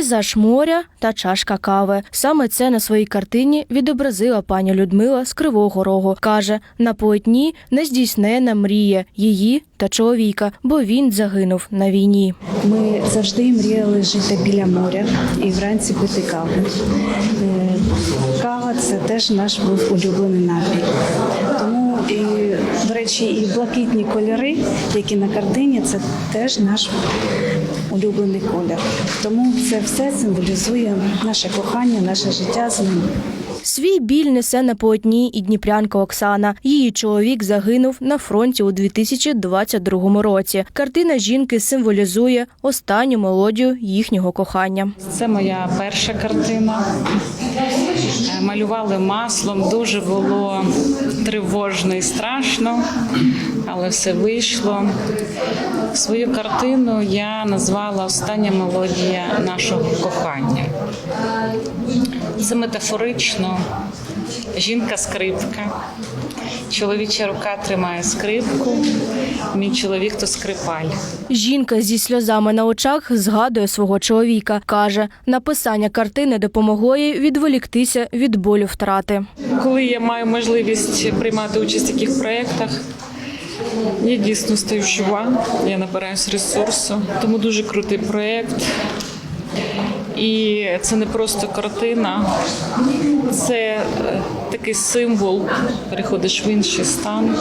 Пейзаж моря та чашка кави. Саме це на своїй картині відобразила пані Людмила з Кривого Рогу. Каже, на полотні нездійснена мрія її та чоловіка, бо він загинув на війні. Ми завжди мріяли жити біля моря і вранці пити каву. Е, Кава це теж наш був улюблений напій. Тому і, до речі, і блакитні кольори, які на картині, це теж наш улюблений колір. Тому це все символізує наше кохання, наше життя з ним. Свій біль несе на полотні і дніпрянка Оксана. Її чоловік загинув на фронті у 2022 році. Картина жінки символізує останню мелодію їхнього кохання. Це моя перша картина. Е, Малювали маслом, дуже було тривожно і страшно, але все вийшло. Свою картину я назвала Остання мелодія нашого кохання. Це метафорично. Жінка скрипка. Чоловіча рука тримає скрипку. Мій чоловік то скрипаль. Жінка зі сльозами на очах згадує свого чоловіка. каже, написання картини допомогло їй відволіктися від болю втрати. Коли я маю можливість приймати участь в таких проєктах, я дійсно стаю жива, я набираюсь ресурсу. Тому дуже крутий проєкт. І це не просто картина, це е, такий символ. Переходиш в інший стан,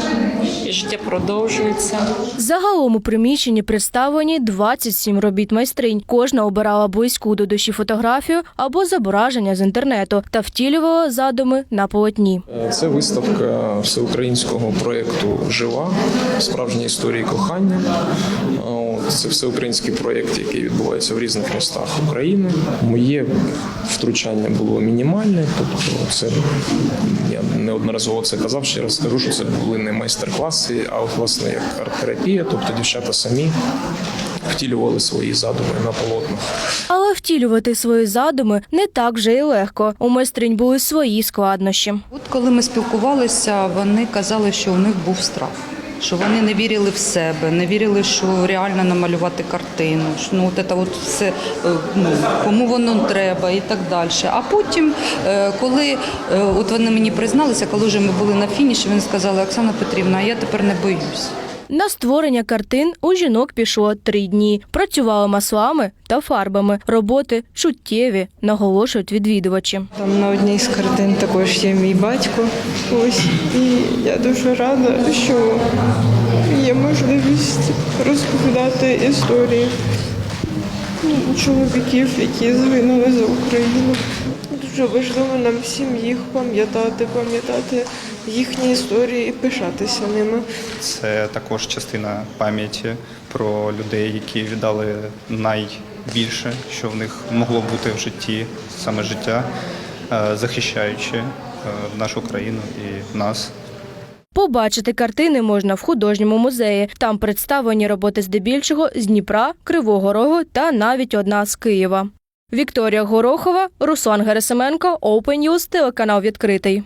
і життя продовжується. Загалом у приміщенні представлені 27 робіт майстринь. Кожна обирала близьку до душі фотографію або зображення з інтернету та втілювала задуми на полотні. Це виставка всеукраїнського проєкту Жива справжні історії кохання. Це всеукраїнський проєкт, який відбувається в різних містах України. Моє втручання було мінімальне, тобто це я неодноразово це казав. Ще раз скажу, що це були не майстер-класи, а от власне як арт-терапія, тобто дівчата самі втілювали свої задуми на полотнах. Але втілювати свої задуми не так вже й легко. У майстринь були свої складнощі. От коли ми спілкувалися, вони казали, що у них був страх. Що вони не вірили в себе, не вірили, що реально намалювати картину. що, Ну, от це от все, е, ну, кому воно треба і так далі. А потім, е, коли е, от вони мені призналися, коли вже ми були на фініші, вони сказали, Оксана Петрівна, я тепер не боюсь. На створення картин у жінок пішло три дні. Працювали маслами та фарбами. Роботи чуттєві, наголошують відвідувачі. Там на одній з картин також є мій батько. Ось і я дуже рада, що є можливість розповідати історії ну, чоловіків, які загинули за Україну. Дуже важливо нам всім їх пам'ятати, пам'ятати їхні історії і пишатися ними. Це також частина пам'яті про людей, які віддали найбільше, що в них могло бути в житті, саме життя, е, захищаючи е, нашу країну і нас. Побачити картини можна в художньому музеї. Там представлені роботи здебільшого з Дніпра, Кривого Рогу та навіть одна з Києва. Вікторія Горохова, Руслан Герасименко, Open News, телеканал відкритий.